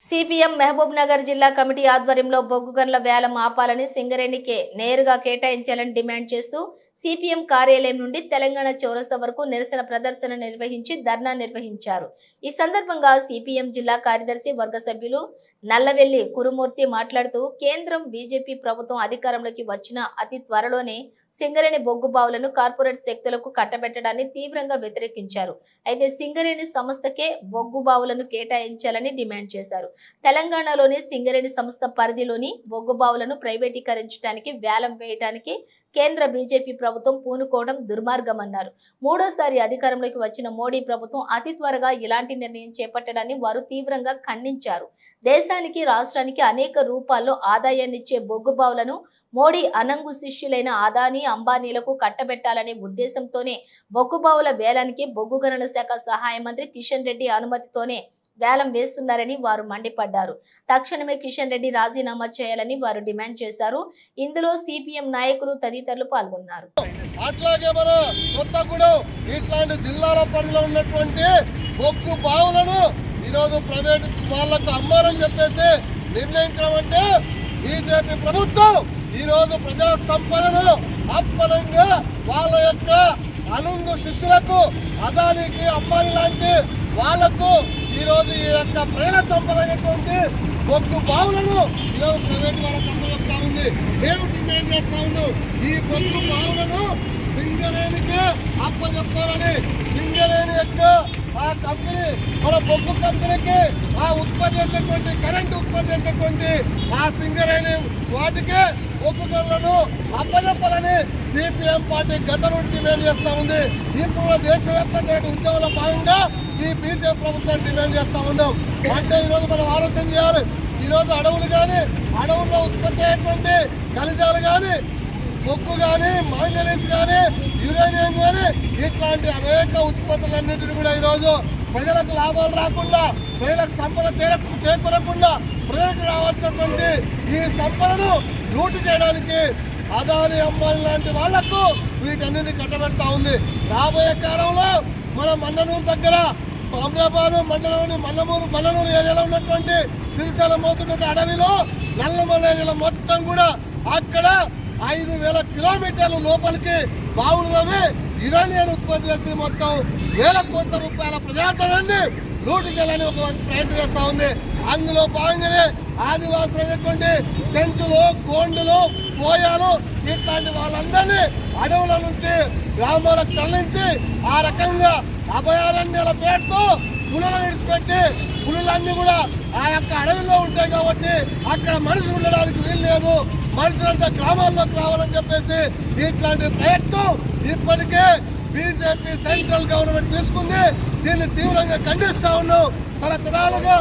CPM Mahabub Nagar జిల్లా committee ఆధ్వర్యంలో బొగ్గు గన్ల వేలం ఆపాలని సింగరేణికే నేరుగా కేటాయించాలని డిమాండ్ చేస్తూ సిపిఎం కార్యాలయం నుండి తెలంగాణ చౌరస్తా వరకు నిరసన ప్రదర్శన నిర్వహించి ధర్నా నిర్వహించారు. ఈ సందర్భంగా సిపిఎం జిల్లా కార్యదర్శి వర్గ సభ్యులు నల్లవెల్లి కురుమూర్తి మాట్లాడుతూ కేంద్రం బీజేపీ ప్రభుత్వం అధికారంలోకి వచ్చిన అతి త్వరలోనే సింగరేణి బొగ్గు బావులను కార్పొరేట్ శక్తులకు కట్టబెట్టడాన్ని తీవ్రంగా వ్యతిరేకించారు. అయితే సింగరేణి సంస్థకే బొగ్గు బావులను కేటాయించాలని డిమాండ్ చేశారు. తెలంగాణలోని సింగరేణి సంస్థ పరిధిలోని బొగ్గు బావులను ప్రైవేటీకరించడానికి వేలం వేయడానికి కేంద్ర బీజేపీ ప్రభుత్వం పూనుకోవడం దుర్మార్గమన్నారు. మూడోసారి అధికారంలోకి వచ్చిన మోడీ ప్రభుత్వం అతి త్వరగా ఇలాంటి నిర్ణయం చేపట్టడాన్ని వారు తీవ్రంగా ఖండించారు. దేశానికి రాష్ట్రానికి అనేక రూపాల్లో ఆదాయాన్నిచ్చే బొగ్గుబావులను మోడీ అనంగు శిష్యులైన అదానీ అంబానీలకు కట్టబెట్టాలనే ఉద్దేశంతోనే బొగ్గుబావుల వేలానికి బొగ్గు గనుల శాఖ సహాయ మంత్రి కిషన్ రెడ్డి అనుమతితోనే వేలం వేస్తున్నారని వారు మండిపడ్డారు. తక్షణమే కిషన్ రెడ్డి రాజీనామా చేయాలని వారు డిమాండ్ చేశారు. ఇందులో సిపిఎం నాయకులు తదితరులు పాల్గొన్నారు. అట్లాగే మన కొత్తగూడెం ఇట్లాంటి జిల్లాల పరిధిలో ఉన్నటువంటి బొగ్గు బావులను ఈరోజు ప్రైవేట్ వాళ్ళకు అమ్మాలని చెప్పేసి నిర్ణయించడం అంటే బీజేపీ ప్రభుత్వం ఈరోజు ప్రజా సంపదను అప్పనంగా వాళ్ళ యొక్క అనుంగు శిష్యులకు అదానికి అమ్మాని లాంటి వాళ్ళకు ఈరోజు ఈ యొక్క ప్రేమ సంపద అనేటువంటి బొగ్గు బావులను ఈరోజు ప్రైవేట్ వాళ్ళకి అప్పచెప్తా ఉంది. మేము డిమాండ్ చేస్తా ఉన్నాం ఈ బొగ్గు బావులను సింగరేణికి అప్పచెప్పాలని సింగరేణి యొక్క ఆ కంపెనీ మన బొగ్గు కంపెనీకి ఆ ఉత్పత్తి చేసేటువంటి కరెంట్ ఉత్పత్తి చేసేటువంటి ఆ సింగరేణి వాటికి బొగ్గు అప్పజెప్పాలని సిపిఎం పార్టీ గత నుండి డిమాండ్ చేస్తూ ఉంది. ఇప్పుడు దేశవ్యాప్తంగా ఉద్యమంలో భాగంగా ఈ బీజేపీ ప్రభుత్వం డిమాండ్ చేస్తూ ఉన్నాం. అంటే ఈరోజు మనం ఆలోచన చేయాలి. ఈరోజు అడవులు కానీ అడవుల్లో ఉత్పత్తి అయ్యేటువంటి ఖనిజాలు కానీ బొగ్గు కానీ మాంగనీస్ కానీ ఇట్లాంటి అనేక ఉత్పత్తులన్నింటినీ కూడా ఈరోజు ప్రజలకు లాభాలు రాకుండా ప్రజలకు సంపద చేర చేకూరకుండా ప్రజలకు రావాల్సినటువంటి ఈ సంపదను లూటు చేయడానికి అదాని అమ్మాయి లాంటి వాళ్ళకు వీటన్నిటిని కట్టబెడతా ఉంది. రాబోయే కాలంలో మన మన్ననూరు దగ్గర అమ్రాబాద్ మండలంలోని మల్లమూరు మల్లనూరు ఏరియాలో ఉన్నటువంటి సిరిసేల మోతున్నటువంటి అడవిలో నల్లమల్ల ఏరియాలో మొత్తం కూడా అక్కడ ఐదు వేల కిలోమీటర్ల లోపలికి బావులు తవ్వి ఇరానియన్ ఉత్పత్తి చేసి మొత్తం వేల కోట్ల రూపాయల ప్రజాధనాన్ని లూటు చేయాలని ఒక ప్రయత్నం చేస్తా ఉంది. అందులో భాగంగానే ఆదివాసులైనటువంటి సెంచులు గోండులు పోయాలు ఇట్లాంటి వాళ్ళందరినీ అడవుల నుంచి గ్రామాలకు తరలించి ఆ రకంగా అభయారణ్యాల పేరుతో పులులను విడిచిపెట్టి పులులన్నీ కూడా ఆ యొక్క అడవిలో ఉంటాయి కాబట్టి అక్కడ మనిషి ఉండడానికి వీలు లేదు. మనుషులంతా గ్రామాల్లోకి రావాలని చెప్పేసి ఇట్లాంటి ప్రయత్నం ఇప్పటికే బీజేపీ సెంట్రల్ గవర్నమెంట్ తీసుకుంది. దీన్ని తీవ్రంగా ఖండిస్తా ఉన్నాం. తరతరాలుగా